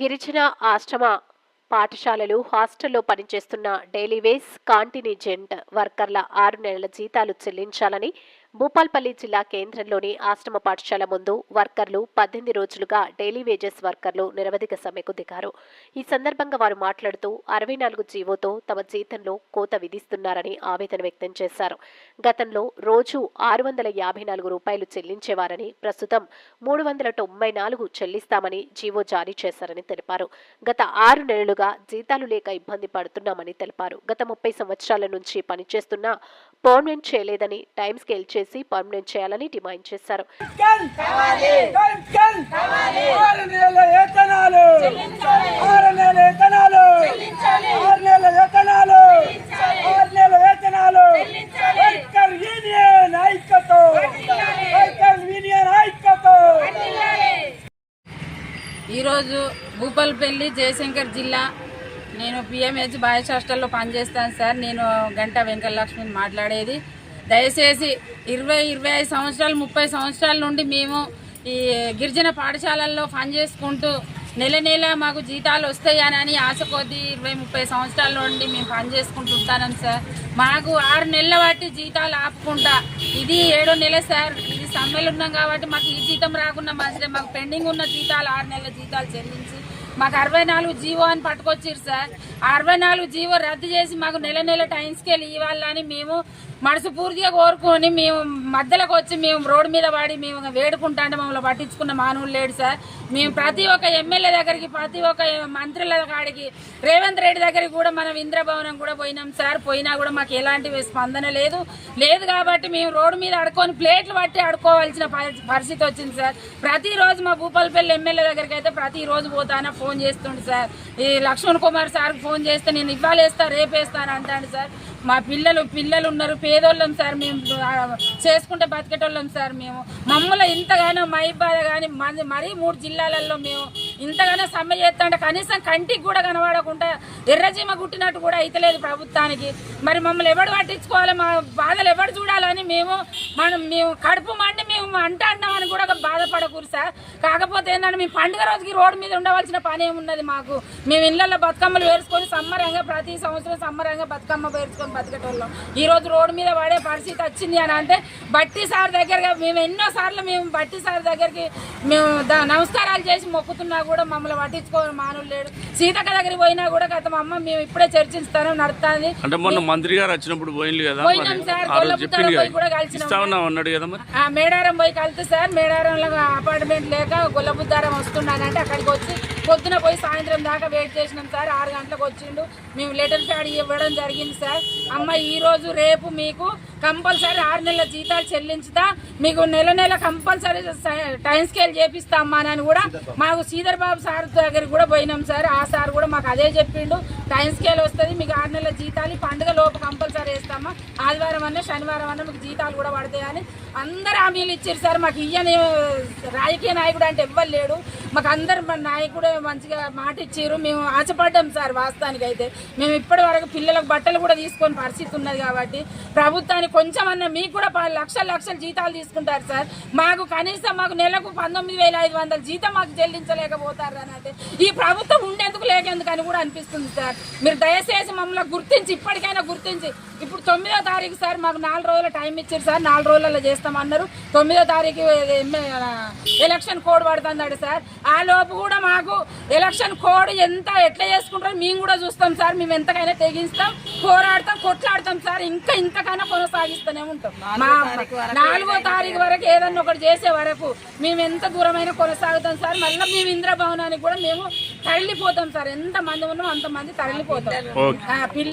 గిరిజన ఆశ్రమ పాఠశాలలు హాస్టల్లో పనిచేస్తున్న డైలీవేస్ కాంటినిజెంట్ వర్కర్ల ఆరు నెలల జీతాలు చెల్లించాలని భూపాల్పల్లి జిల్లా కేంద్రంలోని ఆశ్రమ పాఠశాల ముందు వర్కర్లు పద్దెనిమిది రోజులుగా డైలీ వేజెస్ వర్కర్లు నిరవధిక సమ్మెకు దిగారు. ఈ సందర్భంగా వారు మాట్లాడుతూ అరవై నాలుగు జీవోతో తమ జీతంలో కోత విధిస్తున్నారని ఆవేదన వ్యక్తం చేశారు. గతంలో రోజు ఆరు వందల యాభై నాలుగు రూపాయలు చెల్లించేవారని ప్రస్తుతం మూడు వందల తొంభై నాలుగు చెల్లిస్తామని జీవో జారీ చేశారని తెలిపారు. గత ఆరు నెలలుగా జీతాలు లేక ఇబ్బంది పడుతున్నామని తెలిపారు. గత ముప్పై సంవత్సరాల నుంచి పనిచేస్తున్నా పర్మనెంట్ చేయలేదని టైం స్కేల్ చేసి పర్మనెంట్ చేయాలని డిమాండ్ చేశారు. ఈరోజు భూపాలపల్లి జయశంకర్ జిల్లా నేను పిఎంహెచ్ బాయ్స్ హాస్టల్లో పనిచేస్తాను సార్. నేను గంట వెంకటలక్ష్మిని మాట్లాడేది. దయచేసి ఇరవై ఇరవై ఐదు సంవత్సరాలు ముప్పై సంవత్సరాల నుండి మేము ఈ గిరిజన పాఠశాలల్లో పని చేసుకుంటూ నెల నెల మాకు జీతాలు వస్తాయని ఆశ కొద్ది ఇరవై ముప్పై సంవత్సరాల నుండి మేము పని చేసుకుంటుంటాం సార్. మాకు ఆరు నెలల బట్టి జీతాలు ఆపుకుంటా. ఇది ఏడో నెల సార్. ఇది సమ్మెలు ఉన్నాం కాబట్టి మాకు ఈ జీతం రాకుండా మంచిదే మాకు పెండింగ్ ఉన్న జీతాలు ఆరు నెలల జీతాలు చెల్లించి మాకు అరవై నాలుగు జీవో అని పట్టుకొచ్చారు సార్. అరవై నాలుగు జీవో రద్దు చేసి మాకు నెల నెల టైం స్కేల్ ఇవ్వాలని మేము మనసు పూర్తిగా కోరుకొని మేము మధ్యలోకి వచ్చి మేము రోడ్డు మీద పడి మేము వేడుకుంటాంటే మమ్మల్ని పట్టించుకున్న మానవులు లేడు సార్. మేము ప్రతి ఒక్క ఎమ్మెల్యే దగ్గరికి ప్రతి ఒక్క మంత్రుల కాడికి రేవంత్ రెడ్డి దగ్గరికి కూడా మనం ఇంద్రభవనం కూడా పోయినాం సార్. పోయినా కూడా మాకు ఎలాంటి స్పందన లేదు. లేదు కాబట్టి మేము రోడ్డు మీద అడుకొని ప్లేట్లు పట్టి అడుకోవాల్సిన పరిస్థితి వచ్చింది సార్. ప్రతిరోజు మా భూపాలపల్లి ఎమ్మెల్యే దగ్గరికి అయితే ప్రతిరోజు పోతానా ఫోన్ చేస్తుండే సార్. ఈ లక్ష్మణ్ కుమార్ సార్కి ఫోన్ చేస్తే నేను ఇవ్వాలేస్తా వేస్తా రేపు వేస్తాను అంటాను సార్. మా పిల్లలు పిల్లలు ఉన్నారు పేదోళ్ళం సార్ మేము చేసుకుంటే బతికేటోళ్ళం సార్ మేము. మమ్మల్ని ఇంతగానో మైబాద కానీ మరీ మూడు జిల్లాలలో మేము ఇంతగానో సమ్మె చేస్తుంటే కనీసం కంటికి కూడా కనబడకుండా ఎర్రజీమ కుట్టినట్టు కూడా అయితలేదు ప్రభుత్వానికి. మరి మమ్మల్ని ఎవడు పట్టించుకోవాలి? మా బాధలు ఎవడు చూడాలని మేము మనం మేము కడుపు మండి మేము అంట అన్నామని కూడా బాధపడకూరు సార్. కాకపోతే ఏంటంటే మేము పండుగ రోజుకి రోడ్డు మీద ఉండవలసిన పని ఏమున్నది మాకు. మేము ఇళ్ళల్లో బతుకమ్మలు వేసుకొని సమ్మరంగా ప్రతి సంవత్సరం సమ్మరంగా బతుకమ్మ వేసుకొని బతికేటోళ్ళం. ఈరోజు రోడ్డు మీద పడే పరిస్థితి వచ్చింది అని అంటే బట్టి సార్ దగ్గరగా మేము ఎన్నో సార్లు మేము బట్టి సార్ దగ్గరికి మేము ద- నమస్కారాలు చేసి మొక్కుతున్నా కూడా మమ్మల్ని పట్టించుకోని మానవులు లేడు. సీతక్క దగ్గరికి పోయినా కూడా గత అమ్మ మేము ఇప్పుడే చర్చిస్తాను నడుస్తుంది అంటే మొన్న మంత్రి గారు వచ్చినప్పుడు పోయింది కదా పోయినాం సార్, గొల్లపుత్తాల పోయి కూడా కదా కలిసినాం. ఇస్తా ఉన్నాం అన్నాడు కదా మరి? ఆ మేడారం పోయి కలితే సార్ మేడారంలో అపార్ట్మెంట్ లేక గొల్లబుద్దారం వస్తున్నానంటే అక్కడికి వచ్చి పొద్దున పోయి సాయంత్రం దాకా వెయిట్ చేసినాం సార్. ఆరు గంటలకు వచ్చిండు. మేము లెటర్ ప్యాడ్ ఇవ్వడం జరిగింది సార్. అమ్మ ఈ రోజు రేపు మీకు కంపల్సరీ ఆరు నెలల జీతాలు చెల్లించుతా. మీకు నెల నెల కంపల్సరీ టైం స్కేల్ చేపిస్తామా అని కూడా. మాకు శ్రీధర్ బాబు సార్ దగ్గరికి కూడా పోయినాం సార్. ఆ సార్ కూడా మాకు అదే చెప్పిండు. టైం స్కేల్ వస్తుంది మీకు ఆరు నెలల జీతాలు. ఈ పండుగ లోపు కంపల్సరీ వేస్తామా? ఆదివారం అన్న శనివారం అన్న మీకు జీతాలు కూడా పడతాయని అందరు హామీలు ఇచ్చారు సార్. మాకు ఇయ్యని రాజకీయ నాయకుడు అంటే ఎవ్వరు లేడు. మాకు అందరు మన నాయకుడు మంచిగా మాట ఇచ్చారు మేము ఆశపడ్డాం సార్ వాస్తవానికి అయితే మేము ఇప్పటి వరకు పిల్లలకు బట్టలు కూడా తీసుకొని పరిస్థితి ఉన్నది కాబట్టి ప్రభుత్వానికి కొంచెం అన్న మీకు కూడా ప- లక్షల లక్షల జీతాలు తీసుకుంటారు సార్. మాకు కనీసం మాకు నెలకు పంతొమ్మిది వేల ఐదు వందల జీతం మాకు చెల్లించలేకపోతారు అని అంటే ఈ ప్రభుత్వం ఉండేందుకు లేకెందుకు అని కూడా అనిపిస్తుంది సార్. మీరు దయచేసి మమ్మల్ని గుర్తించి ఇప్పటికైనా గుర్తించి ఇప్పుడు తొమ్మిదో తారీఖు సార్ మాకు నాలుగు రోజుల టైం ఇచ్చారు సార్ నాలుగు రోజులలో చేస్తామన్నారు. తొమ్మిదో తారీఖు ఎలక్షన్ కోడ్ పడుతుంది సార్. ఆ లోపు కూడా మాకు ఎలక్షన్ కోడ్ ఎంత ఎట్లా చేసుకుంటారో మేము కూడా చూస్తాం సార్. మేము ఎంతకైనా తెగిస్తాం పోరాడతాం కొట్లాడతాం సార్. ఇంకా ఇంతకైనా కొనసాగిస్తూనే ఉంటాం. నాలుగో తారీఖు వరకు ఏదన్నా ఒకటి చేసే వరకు మేము ఎంత దూరమైనా కొనసాగుతాం సార్. మళ్ళీ మేము ఇంద్రభవనానికి కూడా మేము తరలిపోతాం సార్. ఎంత మంది ఉన్నాం అంతమంది తరలిపోతాం.